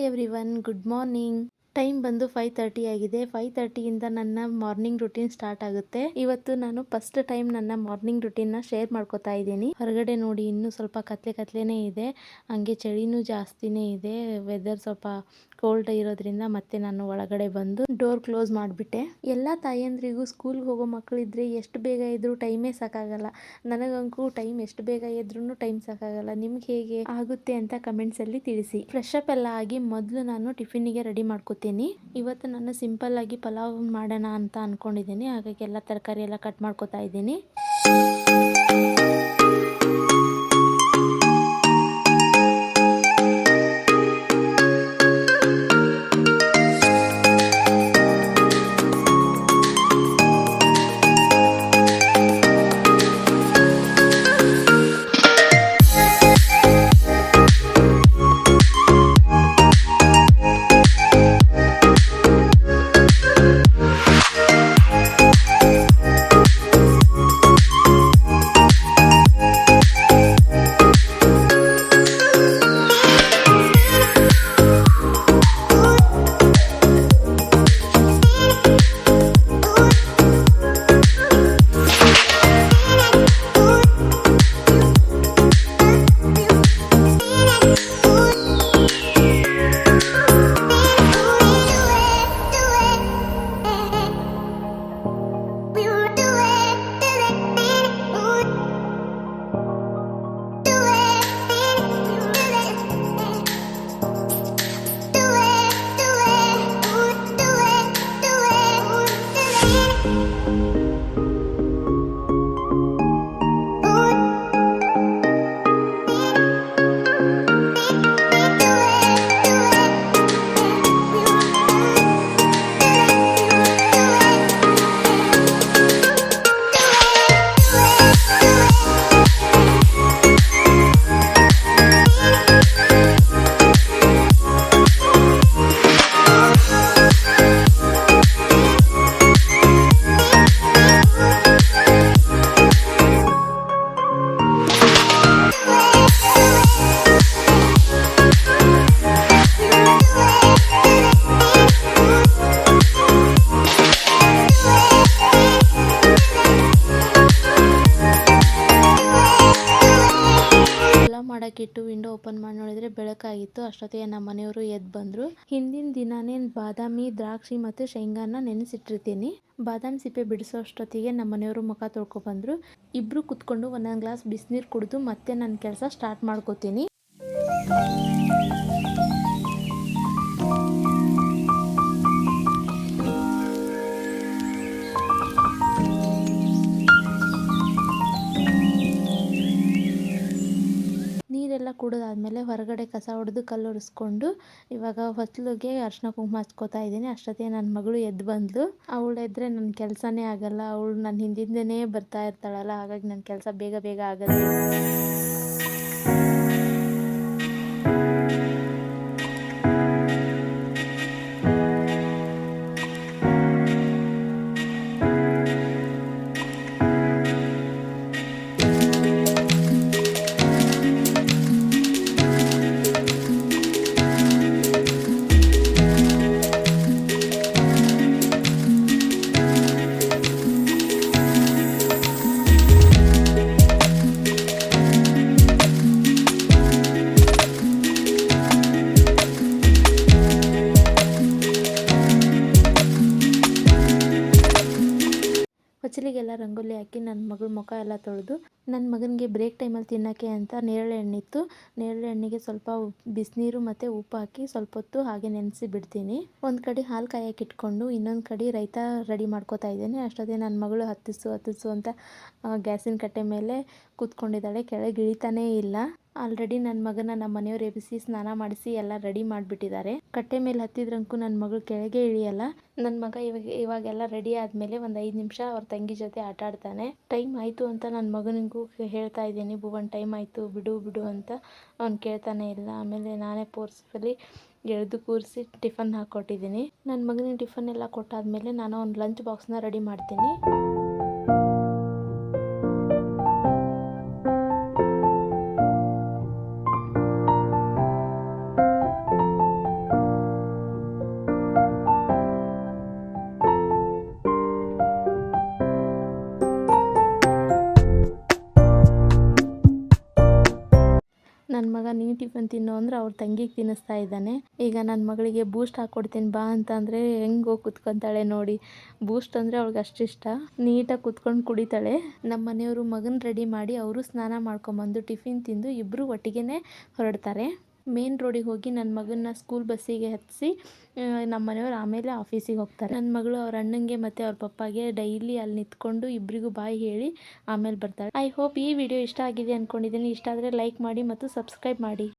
Every one good morning time ಬಂದು five thirty ಆಗಿದೆ. Five ತರ್ಟಿಯಿಂದ ನನ್ನ ಮಾರ್ನಿಂಗ್ ರುಟೀನ್ ಸ್ಟಾರ್ಟ್ ಆಗುತ್ತೆ. ಇವತ್ತು ನಾನು ಫಸ್ಟ್ ಟೈಮ್ ನನ್ನ ಮಾರ್ನಿಂಗ್ ರುಟೀನ್ನ ಶೇರ್ ಮಾಡ್ಕೋತಾ ಇದ್ದೀನಿ. ಹೊರಗಡೆ ನೋಡಿ ಇನ್ನೂ ಸ್ವಲ್ಪ ಕತ್ಲೆ ಕತ್ಲೆನೇ ಇದೆ. ಹಂಗೆ ಚಳಿನೂ ಜಾಸ್ತಿನೇ ಇದೆ. ವೆದರ್ ಸ್ವಲ್ಪ ಕೋಲ್ಡ್ ಇರೋದ್ರಿಂದ ಮತ್ತೆ ನಾನು ಒಳಗಡೆ ಬಂದು ಡೋರ್ ಕ್ಲೋಸ್ ಮಾಡಿಬಿಟ್ಟೆ. ಎಲ್ಲ ತಾಯಂದ್ರಿಗೂ ಸ್ಕೂಲ್ಗೆ ಹೋಗೋ ಮಕ್ಕಳಿದ್ರೆ ಎಷ್ಟು ಬೇಗ ಇದ್ರೂ ಟೈಮೇ ಸಾಕಾಗಲ್ಲ. ನನಗಂತೂ ಟೈಮ್ ಎಷ್ಟು ಬೇಗ ಇದ್ರೂ ಟೈಮ್ ಸಾಕಾಗಲ್ಲ. ನಿಮ್ಗೆ ಹೇಗೆ ಆಗುತ್ತೆ ಅಂತ ಕಮೆಂಟ್ಸಲ್ಲಿ ತಿಳಿಸಿ. ಫ್ರೆಶ್ ಅಪ್ ಎಲ್ಲ ಆಗಿ ಮೊದಲು ನಾನು ಟಿಫಿನಿಗೆ ರೆಡಿ ಮಾಡ್ಕೋತೀನಿ ಇವತ್ತು ನಾನು ಸಿಂಪಲ್ ಆಗಿ ಪಲಾವ್ ಮಾಡೋಣ ಅಂತ ಅಂದ್ಕೊಂಡಿದ್ದೀನಿ ಹಾಗಾಗಿ ಎಲ್ಲ ತರಕಾರಿ ಎಲ್ಲ ಕಟ್ ಮಾಡ್ಕೊತಾ ಇದ್ದೀನಿ. ಮಾಡಕ್ಕಿಟ್ಟು ವಿಂಡೋ ಓಪನ್ ಮಾಡಿ ನೋಡಿದ್ರೆ ಬೆಳಕಾಗಿತ್ತು. ಅಷ್ಟೊತ್ತಿಗೆ ನಮ್ಮ ಮನೆಯವರು ಎದ್ದು ಬಂದ್ರು. ಹಿಂದಿನ ದಿನಾನೇ ಬಾದಾಮಿ, ದ್ರಾಕ್ಷಿ ಮತ್ತು ಶೇಂಗಾನ ನೆನೆಸಿಟ್ಟಿರ್ತೀನಿ. ಬಾದಾಮಿ ಸಿಪ್ಪೆ ಬಿಡಿಸೋ ಅಷ್ಟೊತ್ತಿಗೆ ನಮ್ಮ ಮನೆಯವರು ಮುಖ ತೊಳ್ಕೊ ಬಂದ್ರು. ಇಬ್ರು ಕುತ್ಕೊಂಡು ಒಂದೊಂದು ಗ್ಲಾಸ್ ಬಿಸಿನೀರು ಕುಡಿದು ಮತ್ತೆ ನನ್ನ ಕೆಲಸ ಸ್ಟಾರ್ಟ್ ಮಾಡ್ಕೋತೀನಿ. ಕುಡಿದಾದ್ಮೇಲೆ ಹೊರಗಡೆ ಕಸ ಹೊಡೆದು ಕಲ್ಲು ಒರೆಸ್ಕೊಂಡು ಇವಾಗ ಹೊಸ್ಲಿಗೆ ಅರ್ಶಿನ ಕುಂಕುಮ ಹಚ್ಕೋತಾ ಇದ್ದೀನಿ. ಅಷ್ಟೊತ್ತಿಗೆ ನನ್ನ ಮಗಳು ಎದ್ದು ಬಂದ್ಲು. ಅವಳು ಎದ್ರೆ ನನ್ನ ಕೆಲಸನೇ ಆಗಲ್ಲ. ಅವಳು ನನ್ನ ಹಿಂದಿಂದನೇ ಬರ್ತಾ ಇರ್ತಾಳಲ್ಲ. ಹಾಗಾಗಿ ನನ್ನ ಕೆಲಸ ಬೇಗ ಬೇಗ ಆಗಲ್ಲ ಹೊಚ್ಚಲಿಗೆಲ್ಲ ರಂಗೋಲಿ ಹಾಕಿ ನನ್ನ ಮಗಳ ಮುಖ ಎಲ್ಲ ತೊಳೆದು, ನನ್ನ ಮಗನಿಗೆ ಬ್ರೇಕ್ ಟೈಮಲ್ಲಿ ತಿನ್ನೋಕ್ಕೆ ಅಂತ ನೇರಳೆ ಹಣ್ಣಿತ್ತು. ನೇರಳೆ ಹಣ್ಣಿಗೆ ಸ್ವಲ್ಪ ಬಿಸಿನೀರು ಮತ್ತು ಉಪ್ಪು ಹಾಕಿ ಸ್ವಲ್ಪ ಹೊತ್ತು ಹಾಗೆ ನೆನೆಸಿ ಬಿಡ್ತೀನಿ. ಒಂದು ಕಡೆ ಹಾಲು ಕಾಯಕ್ಕೆ ಇಟ್ಕೊಂಡು ಇನ್ನೊಂದು ಕಡೆ ರೈತ ರೆಡಿ ಮಾಡ್ಕೋತಾ ಇದ್ದೀನಿ. ಅಷ್ಟೊತ್ತಿಗೆ ನನ್ನ ಮಗಳು ಹತ್ತಿಸು ಹತ್ತಿಸು ಅಂತ ಗ್ಯಾಸಿನ ಕಟ್ಟೆ ಮೇಲೆ ಕೂತ್ಕೊಂಡಿದ್ದಾಳೆ. ಕೆಳಗೆ ಇಳಿತಾನೇ ಇಲ್ಲ. ಆಲ್ರೆಡಿ ನನ್ನ ಮಗನ ನಮ್ಮ ಮನೆಯವ್ರು ಎಬ್ಬಿಸಿ ಸ್ನಾನ ಮಾಡಿಸಿ ಎಲ್ಲ ರೆಡಿ ಮಾಡಿಬಿಟ್ಟಿದ್ದಾರೆ ಕಟ್ಟೆ ಮೇಲೆ ಹತ್ತಿದ್ರಂಕು ನನ್ನ ಮಗಳು ಕೆಳಗೆ ಇಳಿಯಲ್ಲ. ನನ್ನ ಮಗ ಇವಾಗ, ಇವಾಗೆಲ್ಲ ರೆಡಿ ಆದಮೇಲೆ ಒಂದು ಐದು ನಿಮಿಷ ಅವ್ರ ತಂಗಿ ಜೊತೆ ಆಟ ಆಡ್ತಾನೆ. ಟೈಮ್ ಆಯಿತು ಅಂತ ನನ್ನ ಮಗನಿಗೂ ಹೇಳ್ತಾ ಇದ್ದೀನಿ ಭುವನ್, ಟೈಮ್ ಆಯಿತು, ಬಿಡು ಬಿಡು ಅಂತ ಅವ್ನು ಕೇಳ್ತಾನೆ ಇಲ್ಲ. ಆಮೇಲೆ ನಾನೇ ಫೋರ್ಸ್ಫುಲಿ ಎಳೆದು ಕೂರಿಸಿ ಟಿಫನ್ ಹಾಕ್ಕೊಟ್ಟಿದ್ದೀನಿ ನನ್ನ ಮಗನಿಗೆ ಟಿಫನ್ ಎಲ್ಲ ಕೊಟ್ಟಾದ್ಮೇಲೆ ನಾನು ಅವ್ನ ಲಂಚ್ ಬಾಕ್ಸ್ನ ರೆಡಿ ಮಾಡ್ತೀನಿ. ನನ್ನ ಮಗ ನೀನು ಟಿಫನ್ ತಿನ್ನೋ ಅಂದ್ರೆ ಅವ್ರ ತಂಗಿಗೆ ತಿನ್ನಿಸ್ತಾ ಇದ್ದಾನೆ. ಈಗ ನನ್ನ ಮಗಳಿಗೆ ಬೂಸ್ಟ್ ಹಾಕ್ಕೊಡ್ತೀನಿ ಬಾ ಅಂತಂದರೆ ಹೆಂಗೋ ಹೆಂಗೆ ಕುತ್ಕೊತಾಳೆ ನೋಡಿ. ಬೂಸ್ಟ್ ಅಂದರೆ ಅವಳಿಗೆ ಅಷ್ಟಿಷ್ಟ ನೀಟಾಗಿ ಕುತ್ಕೊಂಡು ಕುಡಿತಾಳೆ. ನಮ್ಮ ಮನೆಯವರು ಮಗನ ರೆಡಿ ಮಾಡಿ ಅವರು ಸ್ನಾನ ಮಾಡ್ಕೊಂಬಂದು ಟಿಫಿನ್ ತಿಂದು ಇಬ್ಬರು ಒಟ್ಟಿಗೆ ಹೊರಡ್ತಾರೆ. ಮೇನ್ ರೋಡಿಗೆ ಹೋಗಿ ನನ್ನ ಮಗನ್ನ ಸ್ಕೂಲ್ ಬಸ್ಸಿಗೆ ಹತ್ತಿಸಿ ನಮ್ಮ ಮನೆಯವ್ರು ಆಮೇಲೆ ಆಫೀಸಿಗೆ ಹೋಗ್ತಾರೆ. ನನ್ನ ಮಗಳು ಅವ್ರ ಅಣ್ಣಂಗೆ ಮತ್ತು ಅವ್ರ ಪಪ್ಪಾಗೆ ಡೈಲಿ ಅಲ್ಲಿ ನಿಂತ್ಕೊಂಡು ಇಬ್ಬರಿಗೂ ಬಾಯಿ ಹೇಳಿ ಆಮೇಲೆ ಬರ್ತಾಳೆ. ಐ ಹೋಪ್ ಈ ವಿಡಿಯೋ ಇಷ್ಟ ಆಗಿದೆ ಅಂದ್ಕೊಂಡಿದ್ದೀನಿ ಇಷ್ಟ ಆದರೆ ಲೈಕ್ ಮಾಡಿ ಮತ್ತು ಸಬ್ಸ್ಕ್ರೈಬ್ ಮಾಡಿ.